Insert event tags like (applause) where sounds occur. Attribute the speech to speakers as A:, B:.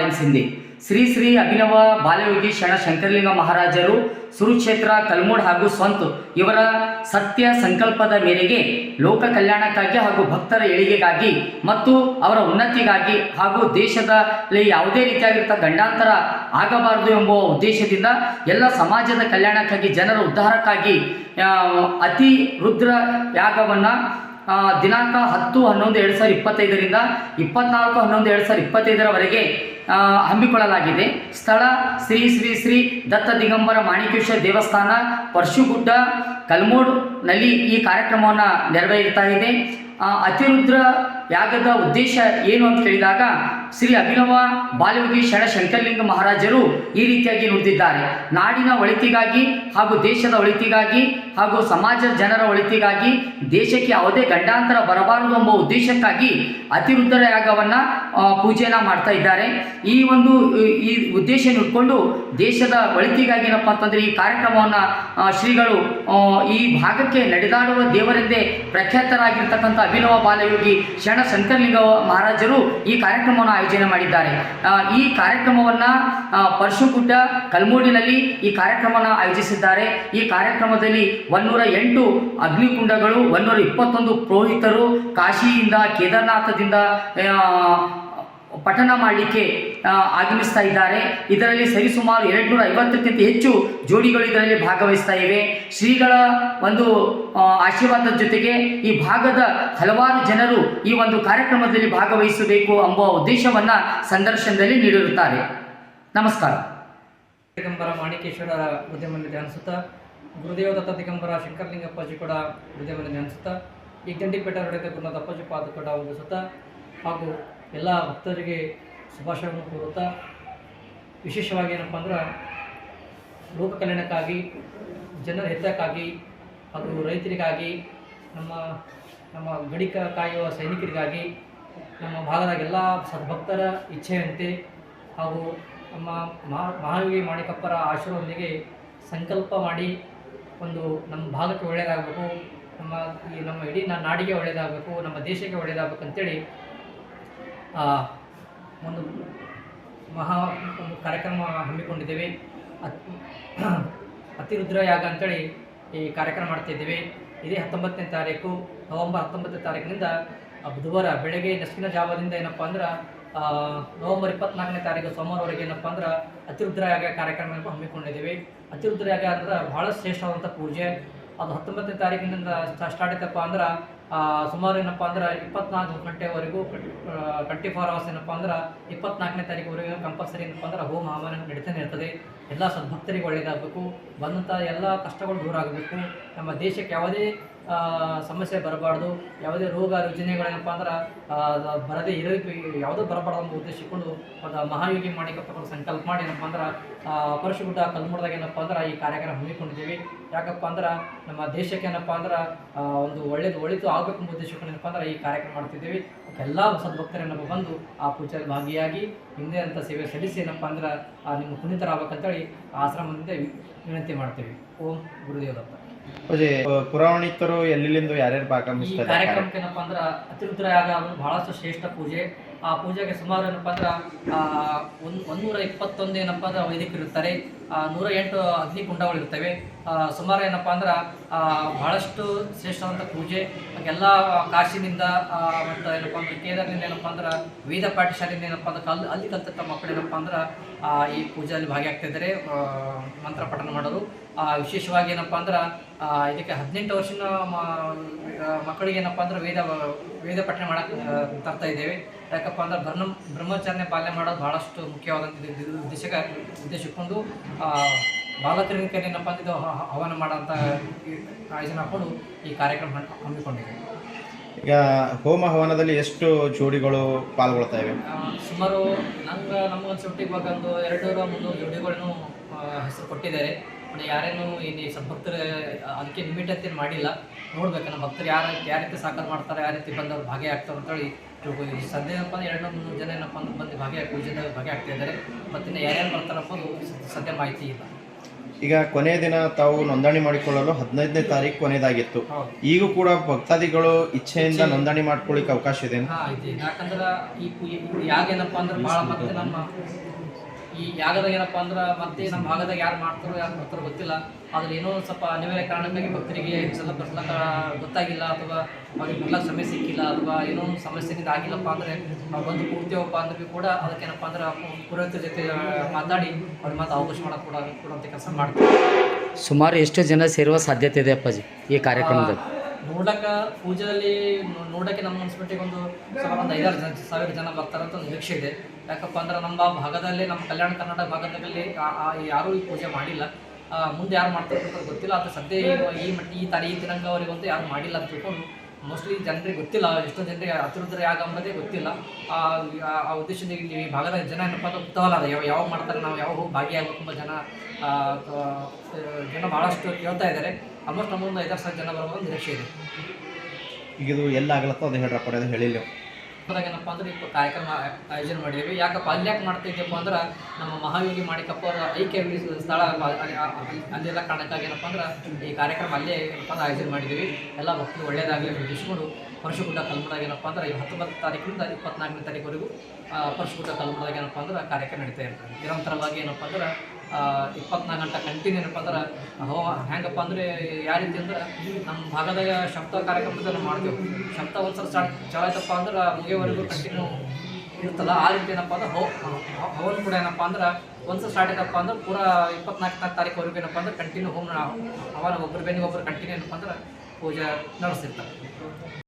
A: N Sindhe Shri Shri Abhinava Balayogi Sharana Shankaralinga ಮಹಾರಾಜರು, ಸುರುಕ್ಷೇತ್ರ, ಕಲ್ಮೂಡ್ ಹಾಗೂ ಸ್ವಂತ ಇವರ ಸತ್ಯ ಸಂಕಲ್ಪದ ಮೇರೆಗೆ ಲೋಕ ಕಲ್ಯಾಣಕ್ಕಾಗಿ ಹಾಗೂ ಭಕ್ತರ ಏಳಿಗೆಗಾಗಿ ಮತ್ತು ಅವರ ಉನ್ನತಿಗಾಗಿ ಹಾಗೂ ದೇಶದಲ್ಲಿ ಯಾವುದೇ ರೀತಿಯಾಗಿರ್ತ ಗಂಡಾಂತರ ಆಗಬಾರದು ಎಂಬ ಉದ್ದೇಶದಿಂದ ಎಲ್ಲ ಸಮಾಜದ ಕಲ್ಯಾಣಕ್ಕಾಗಿ ಜನರ ಉದ್ಧಾರಕ್ಕಾಗಿ ಅತಿ ರುದ್ರ ಯಾಗವನ್ನು ದಿನಾಂಕ ಹತ್ತು ಹನ್ನೊಂದು ಎರಡು ಸಾವಿರದ ಇಪ್ಪತ್ತೈದರಿಂದ ಇಪ್ಪತ್ನಾಲ್ಕು ಹನ್ನೊಂದು ಎರಡು ಸಾವಿರದ ಇಪ್ಪತ್ತೈದರವರೆಗೆ ಹಮ್ಮಿಕೊಳ್ಳಲಾಗಿದೆ. ಸ್ಥಳ ಶ್ರೀ ಶ್ರೀ ಶ್ರೀ ದತ್ತ ದಿಗಂಬರ ಮಾಣಿಕೇಶ್ವರ ದೇವಸ್ಥಾನ, ಪರಶುಗುಡ್ಡ, ಕಲ್ಮೋಡ್ನಲ್ಲಿ ಈ ಕಾರ್ಯಕ್ರಮವನ್ನು ನೆರವೇರ್ತಾ ಇದೆ. ಅತಿರುದ್ರ ಯಾಗದ ಉದ್ದೇಶ ಏನು ಅಂತ ಕೇಳಿದಾಗ ಶ್ರೀ ಅಭಿನವ ಬಾಲಯೋಗಿ ಶರಣ ಶಂಕರಲಿಂಗ ಮಹಾರಾಜರು ಈ ರೀತಿಯಾಗಿ ನುಡಿದಿದ್ದಾರೆ. ನಾಡಿನ ಒಳಿತಿಗಾಗಿ ಹಾಗೂ ದೇಶದ ಒಳಿತಿಗಾಗಿ ಹಾಗೂ ಸಮಾಜದ ಜನರ ಒಳಿತಿಗಾಗಿ ದೇಶಕ್ಕೆ ಯಾವುದೇ ಗಂಡಾಂತರ ಬರಬಾರದು ಎಂಬ ಉದ್ದೇಶಕ್ಕಾಗಿ ಅತಿವೃದ್ಧರ ಯಾಗವನ್ನು ಪೂಜೆಯನ್ನು ಮಾಡ್ತಾ ಇದ್ದಾರೆ. ಈ ಒಂದು, ಈ ಉದ್ದೇಶ ಇಟ್ಕೊಂಡು ದೇಶದ ಒಳಿತಿಗಾಗಿ ಏನಪ್ಪ ಅಂತಂದರೆ ಈ ಕಾರ್ಯಕ್ರಮವನ್ನು ಶ್ರೀಗಳು ಈ ಭಾಗಕ್ಕೆ ನಡೆದಾಡುವ ದೇವರೆಂದೇ ಪ್ರಖ್ಯಾತರಾಗಿರ್ತಕ್ಕಂಥ ಅಭಿನವ ಬಾಲಯೋಗಿ ಶರಣ ಶಂಕರಲಿಂಗ ಮಹಾರಾಜರು ಈ ಕಾರ್ಯಕ್ರಮವನ್ನು ಆಯೋಜನೆ ಮಾಡಿದ್ದಾರೆ. ಈ ಕಾರ್ಯಕ್ರಮವನ್ನು ಪರಶುಗುಡ್ಡ ಕಲ್ಮೂಡಿನಲ್ಲಿ ಈ ಕಾರ್ಯಕ್ರಮವನ್ನು ಆಯೋಜಿಸಿದ್ದಾರೆ. ಈ ಕಾರ್ಯಕ್ರಮದಲ್ಲಿ ಒಂದೂರ ಎಂಟು ಅಗ್ನಿಕುಂಡಗಳು ಒನ್ನೂರ ಇಪ್ಪತ್ತೊಂದು ಪುರೋಹಿತರು ಕಾಶಿಯಿಂದ, ಕೇದಾರನಾಥದಿಂದ ಪಠಣ ಮಾಡಲಿಕ್ಕೆ ಆಗಮಿಸ್ತಾ ಇದ್ದಾರೆ. ಇದರಲ್ಲಿ ಸರಿಸುಮಾರು ಎರಡು ನೂರ ಐವತ್ತಕ್ಕಿಂತ ಹೆಚ್ಚು ಜೋಡಿಗಳು ಇದರಲ್ಲಿ ಭಾಗವಹಿಸ್ತಾ ಇವೆ. ಶ್ರೀಗಳ ಒಂದು ಆಶೀರ್ವಾದದ ಜೊತೆಗೆ ಈ ಭಾಗದ ಹಲವಾರು ಜನರು ಈ ಒಂದು ಕಾರ್ಯಕ್ರಮದಲ್ಲಿ ಭಾಗವಹಿಸಬೇಕು ಎಂಬ ಉದ್ದೇಶವನ್ನು ಸಂದರ್ಶನದಲ್ಲಿ ನೀಡಿರುತ್ತಾರೆ. ನಮಸ್ಕಾರ.
B: ದಿಗಂಬರ ಮಾಣಿಕೇಶ್ವರ ಹೃದಯವನ್ನು ಧ್ಯಾನಿಸುತ್ತಾ ಗುರುದೇವ ದತ್ತ ದಿಗಂಬರ ಶಂಕರಲಿಂಗಪ್ಪಾಜಿ ಕೂಡ ಹೃದಯವನ್ನು ಧ್ಯಾನಿಸುತ್ತಾ, ಈ ಗಂಡಿಪೇಟ ಹೊಡೆದ ಗುರುನಾಥ ಅಪ್ಪಾಜಿ ಪಾದ ಕೂಡ ಹಾಗೂ ಎಲ್ಲ ಭಕ್ತರಿಗೆ ಶುಭಾಶಯವನ್ನು ಕೋರುತ್ತಾ, ವಿಶೇಷವಾಗಿ ಏನಪ್ಪ ಅಂದ್ರೆ ಲೋಕ ಕಲ್ಯಾಣಕ್ಕಾಗಿ, ಜನರ ಹಿತಕ್ಕಾಗಿ ಹಾಗೂ ರೈತರಿಗಾಗಿ, ನಮ್ಮ ನಮ್ಮ ಗಡಿ ಕಾಯುವ ಸೈನಿಕರಿಗಾಗಿ ನಮ್ಮ ಭಾಗದಾಗ ಎಲ್ಲ ಸದ್ಭಕ್ತರ ಇಚ್ಛೆಯಂತೆ ಹಾಗೂ ನಮ್ಮ ಮಹಾ, ಮಹಾಯೋಗಿ ಮಾಣಿಕಪ್ಪರ ಆಶೀರ್ವದೊಂದಿಗೆ ಸಂಕಲ್ಪ ಮಾಡಿ ಒಂದು ನಮ್ಮ ಭಾಗಕ್ಕೆ ಒಳ್ಳೆಯದಾಗಬೇಕು, ನಮ್ಮ ಈ ನಮ್ಮ ಇಡೀ ನಾಡಿಗೆ ಒಳ್ಳೆಯದಾಗಬೇಕು, ನಮ್ಮ ದೇಶಕ್ಕೆ ಒಳ್ಳೆಯದಾಗಬೇಕು ಅಂತೇಳಿ ಒಂದು ಮಹಾ ಒಂದು ಕಾರ್ಯಕ್ರಮ ಹಮ್ಮಿಕೊಂಡಿದ್ದೇವೆ. ಅತ್ (clears throat) ಅತಿರುದ್ರ ಯಾಗ ಅಂತೇಳಿ ಈ ಕಾರ್ಯಕ್ರಮ ಮಾಡ್ತಿದ್ದೇವೆ. ಇದೇ ಹತ್ತೊಂಬತ್ತನೇ ತಾರೀಕು, ನವಂಬರ್ ಹತ್ತೊಂಬತ್ತನೇ ತಾರೀಕಿನಿಂದ ಬುಧವಾರ ಬೆಳಗ್ಗೆ ನಸುಕಿನ ಜಾವದಿಂದ ಏನಪ್ಪ ಅಂದ್ರೆ ನವಂಬರ್ ಇಪ್ಪತ್ನಾಲ್ಕನೇ ತಾರೀಕು ಸೋಮವಾರವರೆಗೆ ಏನಪ್ಪ ಅಂದ್ರೆ ಅತಿರುದ್ರ ಯಾಗ ಕಾರ್ಯಕ್ರಮ ಹಮ್ಮಿಕೊಂಡಿದ್ದೇವೆ. ಅತಿರುದ್ರ ಯಾಗ ಅಂದ್ರೆ ಬಹಳ ಶ್ರೇಷ್ಠವಾದಂಥ ಪೂಜೆ. ಅದು ಹತ್ತೊಂಬತ್ತನೇ ತಾರೀಕಿನಿಂದ ಸ್ಟಾರ್ಟ್ ಆಯ್ತಪ್ಪ ಅಂದ್ರೆ ಸುಮಾರು ಏನಪ್ಪ ಅಂದ್ರೆ ಇಪ್ಪತ್ನಾಲ್ಕು ಗಂಟೆವರೆಗೂ ಟ್ವೆಂಟಿ ಫೋರ್ ಅವರ್ಸ್ ಏನಪ್ಪ ಅಂದ್ರೆ ಇಪ್ಪತ್ನಾಲ್ಕನೇ ತಾರೀಕುವರೆಗೂ ಕಂಪಲ್ಸರಿ ಏನಪ್ಪ ಅಂದ್ರೆ ಹೋಮ ಹವನ ನಡೀತಾನೆ ಇರ್ತದೆ. ಎಲ್ಲ ಸದ್ಭಕ್ತರಿಗೆ ಒಳ್ಳೆಯದಾಗಬೇಕು ಬಂದಂಥ ಎಲ್ಲ ಕಷ್ಟಗಳು ದೂರ ಆಗಬೇಕು. ನಮ್ಮ ದೇಶಕ್ಕೆ ಯಾವುದೇ ಸಮಸ್ಯೆ ಬರಬಾರ್ದು. ಯಾವುದೇ ರೋಗ ರುಜಿನಗಳೇನಪ್ಪ ಅಂದ್ರೆ ಬರದೇ ಇರೋದು ಯಾವುದೋ ಬರಬಾರ್ದು ಅಂತ ಉದ್ದೇಶಿಕೊಂಡು ಒಂದು ಮಹಾಯೋಗಿ ಮಾಡಿಕಪ್ಪ ಸಂಕಲ್ಪ ಮಾಡಿ ಏನಪ್ಪ ಅಂದ್ರೆ ಪರಶುಗುಡ್ಡ ಕಲ್ಮುಡ್ದಾಗ ಏನಪ್ಪ ಅಂದ್ರೆ ಈ ಕಾರ್ಯಕ್ರಮ ಹಮ್ಮಿಕೊಂಡಿದ್ದೀವಿ. ಯಾಕಪ್ಪ ಅಂದ್ರೆ ನಮ್ಮ ದೇಶಕ್ಕೆ ಏನಪ್ಪ ಅಂದ್ರೆ ಒಂದು ಒಳ್ಳೇದು ಒಳಿತು ಆಗಬೇಕು ಎಂಬ ಉದ್ದೇಶಕ್ಕೆ ಏನಪ್ಪ ಅಂದ್ರೆ ಈ ಕಾರ್ಯಕ್ರಮ ಮಾಡ್ತಿದ್ದೀವಿ. ಎಲ್ಲ ಸದ್ಭಕ್ತರೇನಪ್ಪ ಬಂದು ಆ ಪೂಜೆಯಲ್ಲಿ ಭಾಗಿಯಾಗಿ ಹಿಂದೆ ಅಂತ ಸೇವೆ ಸಲ್ಲಿಸಿ ಏನಪ್ಪ ಅಂದ್ರೆ ಆ, ನಿಮ್ಮ ಪುನೀತರಾಗಬೇಕಂತೇಳಿ ಆಶ್ರಮದಿಂದ ವಿನಂತಿ ಮಾಡ್ತೀವಿ. ಓಂ
C: ಅದೇ ಪುರಾಣಿಕರು ಎಲ್ಲೆಲ್ಲಿಂದ ಯಾರ್ಯಾರು
B: ಈ
C: ಭಾಗವಹಿಸ್ತಾರೆ
B: ಕಾರ್ಯಕ್ರಮಕ್ಕೆ ಏನಪ್ಪ ಅಂದ್ರೆ ಅತಿರುದ್ರ ಯಾಗ ಬಹಳಷ್ಟು ಶ್ರೇಷ್ಠ ಪೂಜೆ ಆ ಪೂಜೆಗೆ ಸುಮಾರು ಏನಪ್ಪ ಅಂದ್ರೆ ಒಂದ್ ಒಂದೂರ ಇಪ್ಪತ್ತೊಂದು ಏನಪ್ಪ ಅಂದ್ರೆ ವೈದಿಕರು ಇರ್ತಾರೆ. ನೂರ ಎಂಟು ಅಗ್ನಿಕುಂಡಗಳು ಇರ್ತವೆ. ಆ, ಸುಮಾರು ಏನಪ್ಪ ಅಂದ್ರೆ ಬಹಳಷ್ಟು ಶ್ರೇಷ್ಠವಾದಂಥ ಪೂಜೆ. ಎಲ್ಲ ಕಾಶಿನಿಂದ ಮತ್ತು ಏನಪ್ಪ ಅಂದ್ರೆ ಕೇದಾರದಿಂದ ಏನಪ್ಪ ಅಂದ್ರೆ ವೇದ ಪಾಠಶಾಲೆಯಿಂದ ಏನಪ್ಪ ಅಂದ್ರೆ ಕಲ್ ಅಲ್ಲಿ ಕಲ್ತಕ್ಕ ಮಕ್ಕಳು ಏನಪ್ಪ ಅಂದ್ರೆ ಈ ಪೂಜೆಯಲ್ಲಿ ಭಾಗಿಯಾಗ್ತಿದ್ದಾರೆ ಮಂತ್ರ ಪಠನ ಮಾಡೋರು. ವಿಶೇಷವಾಗಿ ಏನಪ್ಪ ಅಂದ್ರೆ ಇದಕ್ಕೆ ಹದಿನೆಂಟು ವರ್ಷನ ಮಕ್ಕಳಿಗೆ ಏನಪ್ಪ ಅಂದ್ರೆ ವೇದ ವೇದ ಪಠನೆ ಮಾಡಕ್ಕೆ ತರ್ತಾ ಇದ್ದೇವೆ. ಯಾಕಪ್ಪ ಅಂದ್ರೆ ಬ್ರಹ್ಮ ಬ್ರಹ್ಮಚರ್ಯ ಪಾಲನೆ ಮಾಡೋದು ಬಹಳಷ್ಟು ಮುಖ್ಯವಾದಂತ ಇದು- ಉದ್ದೇಶಕ್ಕೊಂಡು ಉದ್ದೇಶಕ್ಕೆ ಉದ್ದೇಶಿಕೊಂಡು ಆ, ಬಾಲಕರಿಗೆ ಏನಪ್ಪ ಅಂದ್ರೆ ಇದು ಹವನ ಮಾಡೋಂಥ ಈ ಆಯೋಜನೆ ಹಾಕೊಂಡು ಈ ಕಾರ್ಯಕ್ರಮ ಹಮ್ಮಿಕೊಂಡಿದೆ
C: ಈಗ ಹೋಮ ಹವನದಲ್ಲಿ ಎಷ್ಟು ಜೋಡಿಗಳು ಪಾಲ್ಗೊಳ್ತಾ ಇವೆ?
B: ಸುಮಾರು ನಂಗೆ ನಮ್ಮ ಇವಾಗ ಒಂದು ಎರಡು ಮುನ್ನೂರು ಜೋಡಿಗಳನ್ನು ಹೆಸರು ಕೊಟ್ಟಿದ್ದಾರೆ. ಯಾರೇನು ಇಲ್ಲಿ ಸದ್ಭಕ್ತರು ಅದಕ್ಕೆ ಲಿಮಿಟ್ ಅಂತ ಏನ್ ಮಾಡಿಲ್ಲ. ನೋಡ್ಬೇಕು ನಮ್ಮ ಭಕ್ತರು ಯಾರು ಯಾವ ರೀತಿ ಸಾಕಾರ ಮಾಡ್ತಾರೆ ಯಾವ ರೀತಿ ಬಂದವರು ಭಾಗಿಯಾಗ್ತಾರೆ ಅಂತೇಳಿ ಈ ಸದ್ಯ ಏನಪ್ಪ ಅಂದ್ರೆ ಎರಡು ಮೂರು ಜನ ಏನಪ್ಪ ಅಂದ್ರೆ ಬಂದು ಭಾಗಿಯಾಗಿ ಜನ ಭಾಗಿಯಾಗ್ತಾ ಇದ್ದಾರೆ. ಮತ್ತು ಇನ್ನು ಯಾರ್ಯಾರು ಬರ್ತಾರಪ್ಪ ಅದು ಸದ್ಯ ಮಾಹಿತಿ ಇಲ್ಲ.
C: ಈಗ ಕೊನೆಯ ದಿನ ತಾವು ನೋಂದಣಿ ಮಾಡಿಕೊಳ್ಳಲು ಹದಿನೈದನೇ ತಾರೀಕು ಕೊನೆಯದಾಗಿತ್ತು ಈಗೂ ಕೂಡ ಭಕ್ತಾದಿಗಳು ಇಚ್ಛೆಯಿಂದ ನೋಂದಣಿ ಮಾಡ್ಕೊಳ್ಳಿಕ್ಕೆ ಅವಕಾಶ ಇದೆ.
B: ಯಾಕಂದ್ರೆ ಈ ಪು- ಯಾಗ ಏನಪ್ಪಾ ಅಂದ್ರೆ ಭಾಳ ಮತ್ತೆ ನಮ್ಮ ಈ ಯಾಗದಾಗ ಏನಪ್ಪಾ ಅಂದ್ರೆ ಮತ್ತೆ ನಮ್ಮ ಭಾಗದಾಗ ಯಾರು ಮಾಡ್ತಾರೋ ಯಾರು ಮಾಡ್ತಾರೋ ಗೊತ್ತಿಲ್ಲ. ಆದ್ರೆ ಏನೋ ಸ್ವಲ್ಪ ಅನಿವಾರ್ಯ ಕಾರಣಕ್ಕಾಗಿ ಭಕ್ತರಿಗೆ ಸಲ ಬರ್ಲಕ್ಕ ಗೊತ್ತಾಗಿಲ್ಲ ಅಥವಾ ಅವ್ರಿಗೆ ಬರ್ಲಕ್ಕೆ ಸಮಯ ಸಿಕ್ಕಿಲ್ಲ ಅಥವಾ ಏನೋ ಒಂದು ಸಮಸ್ಯೆಯಿಂದ ಆಗಿಲ್ಲಪ್ಪ ಅಂದ್ರೆ ಅವ್ರು ಬಂದು ಕೂಡ್ತೇವಪ್ಪ ಅಂದ್ರೆ ಕೂಡ ಅದಕ್ಕೇನಪ್ಪ ಅಂದ್ರೆ ಪುರೋಹಿತರ ಜೊತೆ ಮಾತಾಡಿ ಅವ್ರಿಗೆ ಮತ್ತೆ ಅವಕಾಶ ಮಾಡೋಕೆ ಕೂಡ ಅಂತ ಕೆಲಸ ಮಾಡ್ತಾರೆ.
A: ಸುಮಾರು ಎಷ್ಟು ಜನ ಸೇರುವ ಸಾಧ್ಯತೆ ಇದೆ ಅಪ್ಪಾಜಿ ಈ ಕಾರ್ಯಕ್ರಮದಲ್ಲಿ.
B: ನೋಡಕ ಪೂಜೆಯಲ್ಲಿ ನೋಡಕ್ಕೆ ನಮ್ಮ ಮುನ್ಸಿಪಾಲ್ಟಿಗೆ ಒಂದು ಸುಮಾರು ಒಂದು ಐದಾರು ಜನ ಸಾವಿರ ಜನ ಬರ್ತಾರಂತ ಒಂದು ನಿರೀಕ್ಷೆ ಇದೆ. ಯಾಕಪ್ಪ ಅಂದ್ರೆ ನಮ್ಮ ಭಾಗದಲ್ಲಿ, ನಮ್ಮ ಕಲ್ಯಾಣ ಕರ್ನಾಟಕ ಭಾಗದಲ್ಲಿ ಯಾರೂ ಈ ಪೂಜೆ ಮಾಡಿಲ್ಲ. ಮುಂದೆ ಯಾರು ಮಾಡ್ತಾರೆ ಅಂತ ಗೊತ್ತಿಲ್ಲ. ಅದು ಸದ್ಯ ಈ- ಮಟ್ಟ ಈ ತರ, ಈ ಯಾರು ಮಾಡಿಲ್ಲ ಅಂತ ತಿಳ್ಕೊಂಡು ಮೋಸ್ಟ್ಲಿ ಜನರಿಗೆ ಗೊತ್ತಿಲ್ಲ. ಎಷ್ಟೊಂದು ಜನರಿಗೆ ಹತ್ತಿರದ ಯಾಗ ಅಂಬೋದೇ ಗೊತ್ತಿಲ್ಲ. ಆ ಉದ್ದೇಶದಿಂದ ಈ ಭಾಗದ ಜನ ಏನಪ್ಪ ಅಂತ ಕುತೂಹಲ ಅದ ಯಾವ ಯಾವಾಗ ಮಾಡ್ತಾರೆ, ನಾವು ಯಾವಾಗ ಹೋಗಿ ತುಂಬ ಜನ ಜನ ಭಾಳಷ್ಟು ಕೇಳ್ತಾ ಇದ್ದಾರೆ. ಆಲ್ಮೋಸ್ಟ್ ನಮ್ಮೊಂದು ಐದಾರು ಸಾವಿರ ಜನ ಬರುವ ನಿರೀಕ್ಷೆ ಇದೆ.
C: ಈಗ ಇದು ಎಲ್ಲ ಆಗಲತ್ತೋ ಅದು ಹೇಳ್ರಪ್ಪ ಅದು ಹೇಳಿಲ್ಲ.
B: ಏನಪ್ಪ ಅಂದ್ರೆ ಈ ಕಾರ್ಯಕ್ರಮ ಆಯೋಜನೆ ಮಾಡಿದೀವಿ. ಯಾಕಪ್ಪ, ಅಲ್ಲಿ ಯಾಕೆ ಮಾಡ್ತಾ ಇದ್ದೀವಪ್ಪ ಅಂದ್ರೆ ನಮ್ಮ ಮಹಾಯೋಗಿ ಮಾಡಿಕಪ್ಪ ಅವರ ಐಕ್ಯ ಸ್ಥಳ ಅಲ್ಲೆಲ್ಲ ಕಾರಣಕ್ಕಾಗಿ ಏನಪ್ಪ ಅಂದ್ರೆ ಈ ಕಾರ್ಯಕ್ರಮ ಅಲ್ಲೇ ಏನಪ್ಪ ಅಂದ್ರೆ ಆಯೋಜನೆ ಮಾಡಿದ್ದೀವಿ ಎಲ್ಲ ಭಕ್ತರು ಒಳ್ಳೆಯದಾಗಲಿ ಬಿಡಿಸ್ಕೊಂಡು ಪರಶುಕುಟ ಕಲ್ಮದಾಗ ಏನಪ್ಪ ಅಂದ್ರೆ ಹತ್ತೊಂಬತ್ತು ತಾರೀಕಿನಿಂದ ಇಪ್ಪತ್ನಾಲ್ಕನೇ ತಾರೀಕುವರೆಗೂ ಪರಶುಕುಟ ಕಲ್ಮದಾಗ ಏನಪ್ಪ ಅಂದ್ರೆ ಕಾರ್ಯಕ್ರಮ ನಡೀತಾ ಇರ್ತದೆ. ನಿರಂತರವಾಗಿ ಏನಪ್ಪ ಅಂದ್ರೆ ಇಪ್ಪತ್ನಾಲ್ಕು ಗಂಟೆ ಕಂಟಿನ್ಯೂ ಏನಪ್ಪ ಅಂದ್ರೆ ಹೋ ಹೆಂಗಪ್ಪ ಅಂದ್ರೆ ಯಾವ ರೀತಿ ಅಂದ್ರೆ ನಮ್ಮ ಭಾಗದಾಗ ಶಬ್ದ ಕಾರ್ಯಕ್ರಮದಲ್ಲಿ ಮಾಡ್ತೇವೆ. ಶಬ್ದ ಒಂದ್ಸಲ ಸ್ಟಾರ್ಟ್ ಚಲಾಯ್ತಪ್ಪ ಅಂದ್ರೆ ಮುಗಿಯವರೆಗೂ ಕಂಟಿನ್ಯೂ ಇರ್ತಲ್ಲ ಆ ರೀತಿ ಏನಪ್ಪ ಅಂದ್ರೆ ಹೋ ಹವನ್ ಕೂಡ ಏನಪ್ಪ ಅಂದ್ರೆ ಒಂದ್ಸಲ ಸ್ಟಾರ್ಟ್ ಆಯ್ತಪ್ಪ ಅಂದ್ರೆ ಪೂರಾ ಇಪ್ಪತ್ನಾಲ್ಕನೇ ತಾರೀಕುವರೆಗೂ ಏನಪ್ಪ ಅಂದ್ರೆ ಕಂಟಿನ್ಯೂ ಹೋಮ್ ಅವರ ಒಬ್ಬರು ಬೆನ್ನಿಗೆ ಒಬ್ಬರು ಕಂಟಿನ್ಯೂ ಏನಪ್ಪ ಅಂದ್ರೆ ಪೂಜೆ ನಡೆಸ್ತಿರ್ತಾರೆ